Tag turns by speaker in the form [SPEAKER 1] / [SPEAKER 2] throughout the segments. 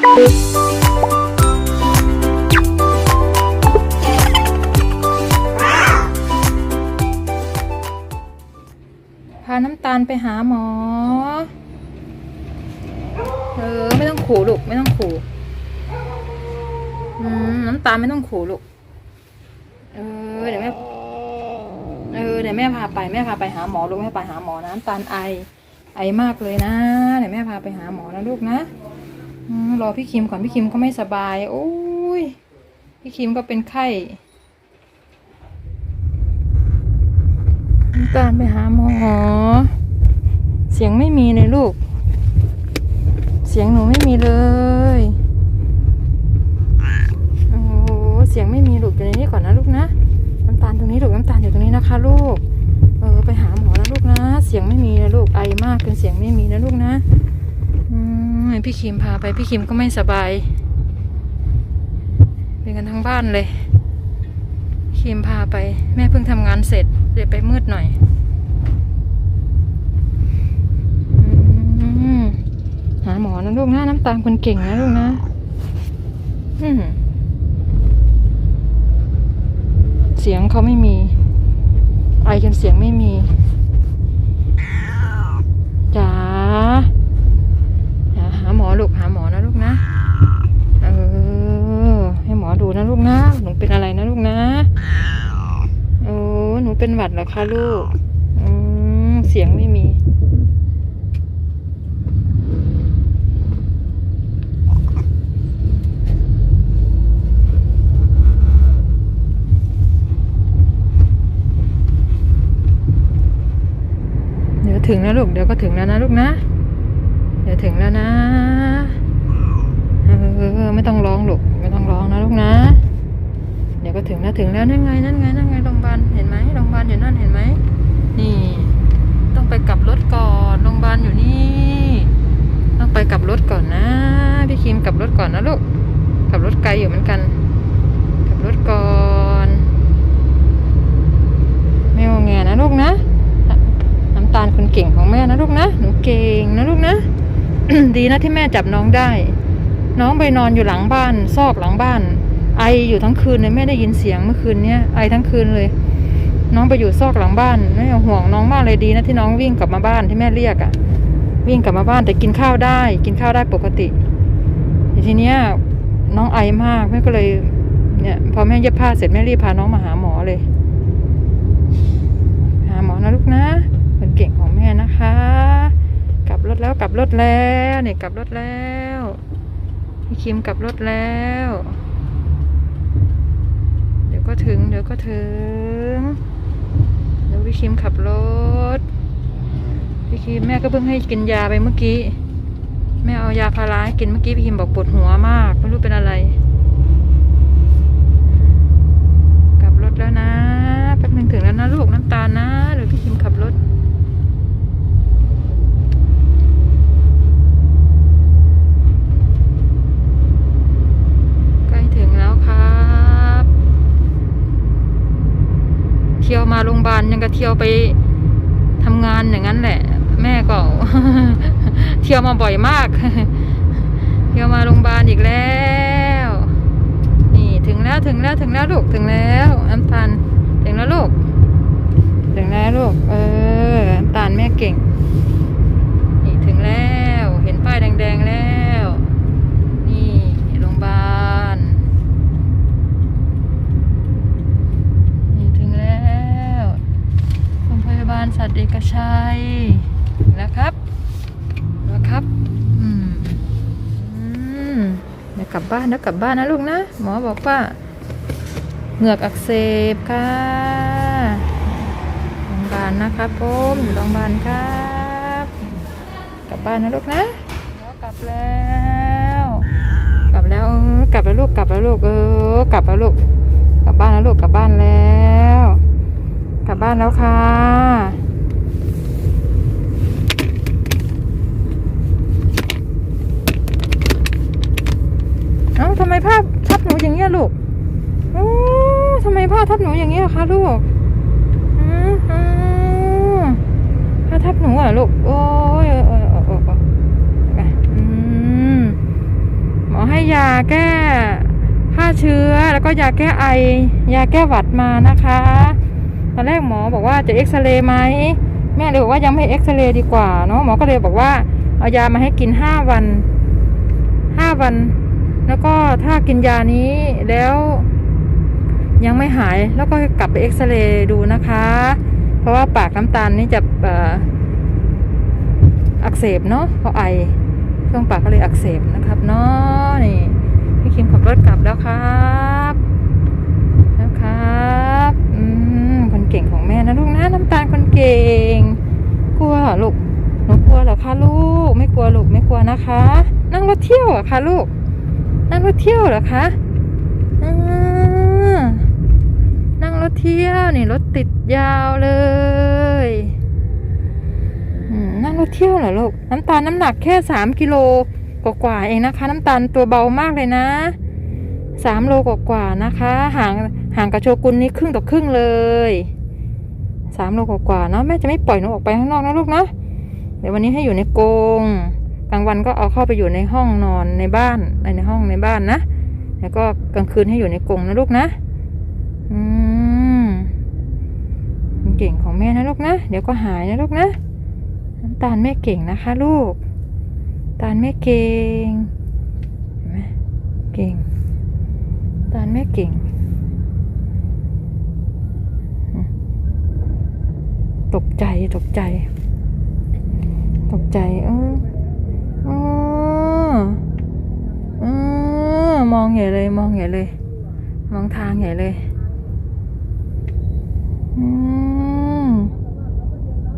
[SPEAKER 1] พาน้ำตาลไปหาหมอ เออ ไม่ต้องขู่ลูก ไม่ต้องขู่น้ำตาลไม่ต้องขู่ลูก เออ เดี๋ยวแม่เออเดี๋ยวแม่พาไปแม่พาไปหาหมอลูกแม่ไปหาหมอนะน้ำตาลไอไอมากเลยนะเดี๋ยวแม่พาไปหาหมอนะลูกนะ รอพี่คิมก่อนพี่คิมก็ไม่สบาย โอ้ย พี่คิมก็เป็นไข้น้ำตาลไปหาหมอ เสียงไม่มีเลยลูก เสียงหนูไม่มีเลย โอ้เสียงไม่มีลูกอยู่ในนี้ก่อนนะลูกนะ น้ำตาลตรงนี้ลูกน้ำตาลอยู่ตรงนี้นะคะ ลูก เออไปหาหมอนะลูกนะ เสียงไม่มีนะลูกไอมากจนเสียงไม่มีนะลูกนะ พี่คิมพาไปพี่คิมก็ไม่สบาย เป็นกันทั้งบ้านเลย คิมพาไป แม่เพิ่งทำงานเสร็จ เดี๋ยวไปมืดหน่อยอหาหมอนะลูกนะน้ำตาลคนเก่งนะลูกนะเสียงเขาไม่มี ไอจนเสียงไม่มีจ๋าหาหมอลูกหาหมอนะลูกนะ เออ ให้หมอดู นะลูกนะ หนูเป็นอะไรนะลูกนะ โอ้ หนูเป็นหวัดเหรอคะลูก อืม เสียงไม่มี เดี๋ยวถึงแล้วลูก เดี๋ยวก็ถึงแล้วนะลูกนะ เดี๋ยวถึงแล้วนะ เออ ไม่ต้องร้องลูก ไม่ต้องร้องนะลูกนะ เดี๋ยวก็ถึงแล้วถึงแล้วนั่นไงนั่นไงนั่นไงโรงพยาบาลเห็นไหมโรงพยาบาลอยู่นั่นเห็นไหมนี่ ต้องไปกลับรถก่อนโรงพยาบาลอยู่นี่ ต้องไปกลับรถก่อนนะพี่คิมกลับรถก่อนนะลูกกลับรถไกลอยู่เหมือนกันกลับรถก่อนไม่งอแงนะลูกนะน้ำตาลคนเก่งของแม่นะลูกนะหนูเก่งนะลูกนะดีนะที่แม่จับน้องได้ น้องไปนอนอยู่หลังบ้าน ซอกหลังบ้าน ไออยู่ทั้งคืนเลยแม่ได้ยินเสียงเมื่อคืนเนี้ยไอทั้งคืนเลย น้องไปอยู่ซอกหลังบ้านแม่ห่วงน้องมากเลยดีนะที่น้องวิ่งกลับมาบ้านที่แม่เรียกอะ่ะ วิ่งกลับมาบ้านแต่กินข้าวได้ กินข้าวได้ปกติทีเนี้ยน้องไอมากแม่ก็เลยเนี่ยพอแม่เย็บผ้าเสร็จแม่รีบพาน้องมาหาหมอเลย หาหมอนะลูกนะคนเก่งของแม่นะคะ กลับรถแล้วกลับรถแล้วเนี่ยกลับรถแล้ว พี่คิมกลับรถแล้ว เดี๋ยวก็ถึง เดี๋ยวก็ถึง เดี๋ยวพี่คิมขับรถ พี่คิมแม่ก็เพิ่งให้กินยาไปเมื่อกี้ แม่เอายาพาราให้กินเมื่อกี้พี่คิมบอกปวดหัวมากไม่รู้เป็นอะไร กลับรถแล้วนะแป๊บนึงถึงแล้วนะลูกน้ำตาลนะเดี๋ยวพี่คิมขับรถ ใกล้ถึงแล้วครับ เที่ยวมาโรงพยา บาลยังก็เที่ยวไปทำงานอย่างนั้นแหละ แม่ก็ เที่ยวมาบ่อยมาก เที่ยวมาโรงพยาบาลอีกแล้ว นี่ถึงแล้วถึงแล้วถึงแล้วลูกถึงแล้วน้ำตาลถึงแล้วลูกถึงแล้วลูกเออตาลแม่เก่ง นี่ถึงแล้ว เห็นป้ายแดง ๆ แล้ว นี่โรงพยาบาล นี่ถึงแล้วโรงพยาบาล สัตว์เอกชัยถึงแล้วครับแล้วครับอืมอืมเดี๋ยวกลับบ้านเดี๋ยวกลับบ้านนะลูกนะหมอบอกว่าเหงือกอักเสบค่ะโรงพยาบาลนะครับผมอยู่โรงพยาบาลครับกลับบ้านนะลูกนะแล้วกลับแล้ว กลับแล้วกลับแล้วลูกกลับแล้วลูกเออกลับแล้วลูกกลับบ้านแล้วลูกกลับบ้านแล้ว กลับบ้านแล้วค่ะ เอ้าทำ ไมภาพทับหนูอย่างเงี้ยลูกโอ้ทำไมผ้าทับหนูอย่างเงี้ยคะลูกอืมอืมผ้าทับหนูอะลูก โอ้ยเออเออเออเออเอออืมหมอแก้ฆ่าเชื้อแล้วก็ยาแก้ไอ ยาแก้หวัดมานะคะ ตอนแรกหมอบอกว่าจะเอ็กซเรย์ไหมแม่เลยบอกว่ายังไม่เอ็กซเรย์ดีกว่าเนาะหมอก็เลยบอกว่าเอายามาให้กินห้าวันห้าวัน แล้วก็ถ้ากินยานี้แล้วยังไม่หายแล้วก็กลับไปเอ็กซเรย์ดูนะคะ เพราะว่าปากน้ำตาลนี่จะอ,อักเสบเนาะเพราะไอช่วงปากก็เลยอักเสบนะครับเนาะนี่พี่คิมขับรถกลับแล้วครับแล้วครับอืมคนเก่งของแม่นะลูกนะน้ำตาลคนเก่ง กลัวลูกหนูกลัวเหรอคะลูก ไม่กลัวลูกไม่กลัวนะคะ นั่งรถเที่ยวเหรอคะลูก นั่งรถเที่ยวเหรอคะอนั่งรถเที่ยวนี่รถติดยาวเลยนั่งรถเที่ยวเหรอลูกน้ำตาลน้ำหนักแค่สามกิโลกว่าๆเองนะคะ น้ำตาลตัวเบามากเลยนะสามโลกว่าๆนะคะ ห่างห่างกับโชกุนนี่ครึ่งต่อครึ่งเลยสามโลกว่าๆเนาะแม่จะไม่ปล่อยหนูออกไปข้างนอกนะลูกนะเดี๋ยววันนี้ให้อยู่ในกรง กลางวันก็เอาเข้าไปอยู่ในห้องนอนในบ้านในห้องในบ้านนะ แล้วก็กลางคืนให้อยู่ในกรงนะลูกนะ อืมเก่งของแม่นะลูกนะ เดี๋ยวก็หายนะลูกนะน้ำตาลแม่เก่งนะคะ ลูก ตาลแม่เก่งเห็นไหมเก่ง ตาลแม่เก่ง ตกใจตกใจ ตกใจ เออ มองใหญ่เลย มองใหญ่เลย มองทางใหญ่เลยอืม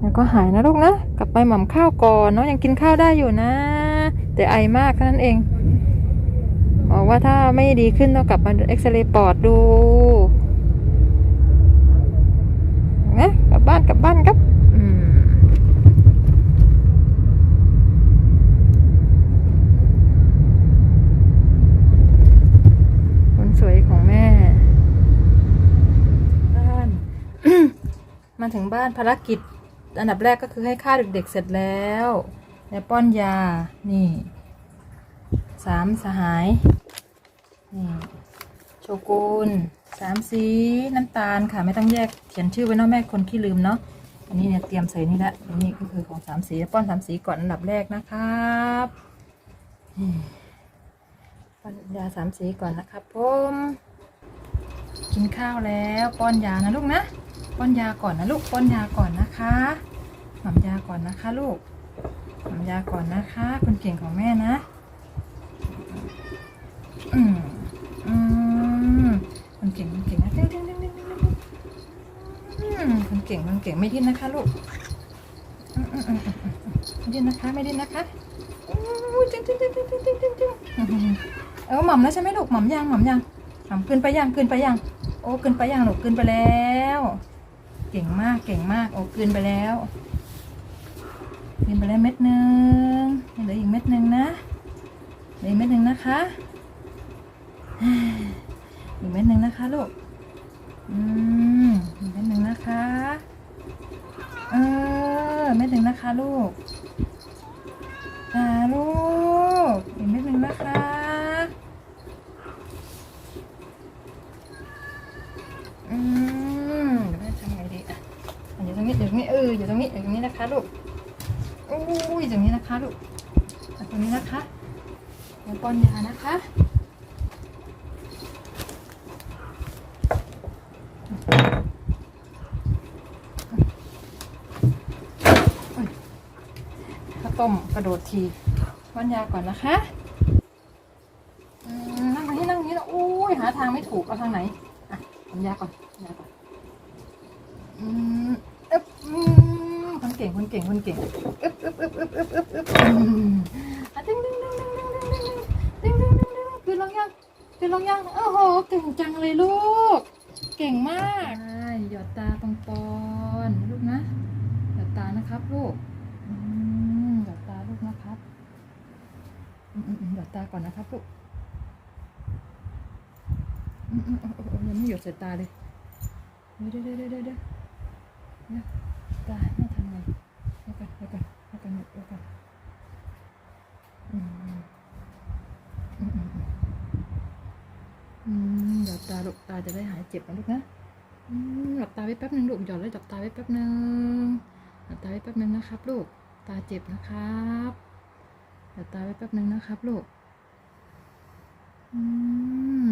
[SPEAKER 1] แล้วก็หายนะลูกนะ กลับไปหม่ำข้าวก่อนเนาะยังกินข้าวได้อยู่นะ แต่ไอมากแค่นั้นเองบอกว่าถ้าไม่ดีขึ้นต้องกลับมาเอ็กซเรย์ปอดดูนะกลับบ้านกลับบ้านครับ อืม คนสวยของแม่ บ้าน มา ถึงบ้านภารกิจ อันดับแรกก็คือให้ข้าเด็กๆเสร็จแล้วแล้วป้อนยา นี่สามสหาย นี่โชกุนสามสีน้ำตาลค่ะ ไม่ต้องแยกเขียนชื่อไว้เนาะแม่คนขี้ลืมเนาะอันนี้เนี่ยเตรียมใส่นี่ละอันนี้ก็คือของสามสีป้อนสามสีก่อนอันดับแรกนะครับป้อนยาสามสีก่อนนะครับผมกินข้าวแล้วป้อนยานะลูกนะ ป้อนยาก่อนนะลูกป้อนยาก่อนนะคะหม่ำยาก่อนนะคะลูกหม่ำยาก่อนนะคะคนเก่งของแม่นะ อืมอืมคนเก่งคนเก่งนะเด้งเด้งเด้งเด้งเด้งเด้งอืมคนเก่งคนเก่งไม่ดิ้นนะคะลูกอืมอืมอืมอืมไม่ดิ้นนะคะไม่ดิ้นนะคะอู้จิ้งจิ้งจิ้งจิ้งจิ้งจิ้งจิ้งจิ้งเออหม่ำแล้วใช่ไหมลูกหม่ำยังหม่ำยังหม่ำขึ้นไปยังขึ้นไปยังโอ้ขึ้นไปยังลูกขึ้นไปแล้ว เก่งมากเก่งมากโอ้ขึ้นไปแล้วขึ้นไปแล้วเม็ดหนึ่งเหลืออีกเม็ดหนึ่งนะเหลืออีกเม็ดหนึ่งนะคะอีกเม็ดหนึ่งนะคะลูกอืมอีกเม็ดหนึ่งนะคะเออเม็ดหนึ่งนะคะลูกอ่าลูกอีกเม็ดหนึ่งนะคะ อืมเดี๋ยวแม่ทำไงดีอะอยู่ตรงนี้ อยู่ตรงนี้ออยู่ตรงนี้อยู่ตรงนี้นะคะลูกอู้ยอยู่ตรงนี้นะคะลูกอะตรงนี้นะคะเดี๋ยวป้อนยานะคะข้าวต้มกระโดดทีป้อนยาก่อนนะคะนั่งตรงนี้นั่งตรงนี้นะอุ้ยหาทางไม่ถูกเอาทางไหนอะป้อนยาก่อนป้อนยาก่อนอืมอึ๊บอืมคน เก่งคนเก่งเก่งอึ๊บอึ๊บอึ๊บอึ๊บอึ๊บอึ๊บอึ๊บอืมอะดึงดึงดึงดึงดึงดึงดึงดึงดึงดึงคือลงยังคือลงยังโอ้โหเก่งจังเลยลูก เก่งมากใช่หยอดตาตรงปอนลูกนะหยอดตานะครับลูกหยอดตาลูกนะครับหยอดตาก่อนนะครับลูกยังไม่หยดใส่ตาเลยเดี๋ยวเดี๋ยวเดี๋ยวเดี๋ยวเดี๋ยวเดี๋ยวตาแม่ทำไงเดี๋ยวก่อนเดี๋ยวก่อนเดี๋ยวก่อนเดี๋ยวก่อนอืมอืมอืมอืม อืมหลับ ตาลูกตาจะได้หายเจ็บนะลูกนะหลับตาไว้แป๊บหนึ่งลูกหย่อนเลยหลับตาไว้แป๊บหนึ่งหลับตาไว้แป๊บหนึ่งนะครับ ลูกตาเจ็บนะครับหลับตาไว้แป๊บหนึ่งนะครับ ลูกอืม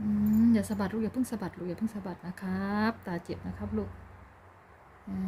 [SPEAKER 1] อืมอย่าสะบัดลูกอย่าเพิ่งสะบัดลูกอย่าเพิ่งสะบัดนะครับ ตาเจ็บนะครับลูกอ่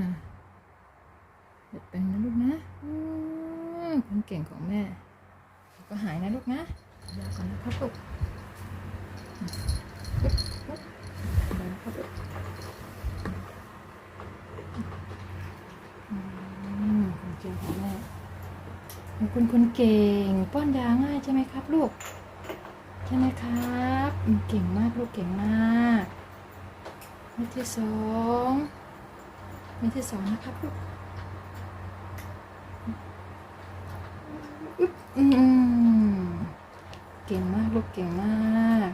[SPEAKER 1] าเดี๋ยวเป็นนะลูกนะอืมคนเก่งของแม่ก็หายนะลูกนะยาก่อนนะครับลูก เดี๋ยวของแม่คุณคุณคนเก่ง ป้อนยาง่ายใช่ไหมครับ ลูก ใช่ไหมครับ เก่งมากลูกเก่งมากเม็ดที่สองเม็ดที่สองนะครับลูกเก่งมากลูกเก่งมาก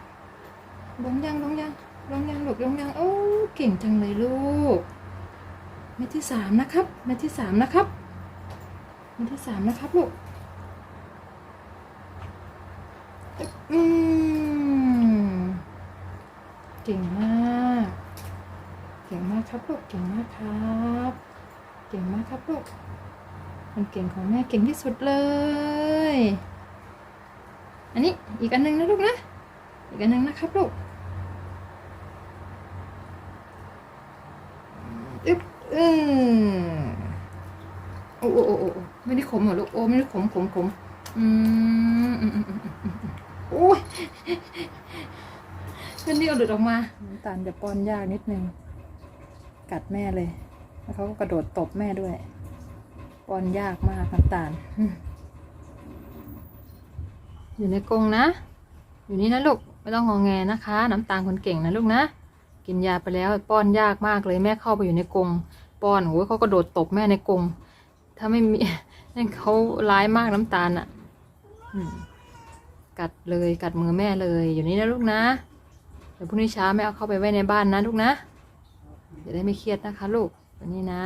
[SPEAKER 1] ลงยังลงยังลงยังลูกลงยังโอ้เก่งจังเลยลูกเม็ดที่สามนะครับเม็ดที่สามนะครับเม็ดที่สามนะครับลูกอืมเก่งมากเก่งมากครับลูกเก่งมากครับเก่งมากครับลูกคนเก่งของแม่เก่งที่สุดเลย อันนี้อีกอันหนึงนะลูกนะอีกอันหนึงนะครับลูกอึ๊บอืมโอ้โอ้โอ้โอ้โอ้ไม่ได้ขมเหรอลูกโอ้ไม่ได้ขมขมขมอืมอืมอืมอืมอืมอืมโอ้ยมันนี่เอาหลุดออกมาน้ำตาลจะป้อนยากนิดนึง กัดแม่เลย แล้วเขาก็กระโดดตบแม่ด้วย ป้อนยากมากน้ำตาลอืมอยู่ในกรงนะ อยู่นี่นะลูก ไม่ต้องงอแงนะคะ น้ำตาลคนเก่งนะลูกนะ กินยาไปแล้วป้อนยากมากเลยแม่เข้าไปอยู่ในกรง ป้อนโอ้ยเขากระโดดตบแม่ในกรง ถ้าไม่มีนั่นเขาร้ายมากน้ำตาลอะกัดเลยกัดมือแม่เลยอยู่นี่นะลูกนะเดี๋ยวพรุ่งนี้เช้าแม่เอาเข้าไปไว้ในบ้านนะลูกนะจะได้ไม่เครียดนะคะลูกวันนี้นะ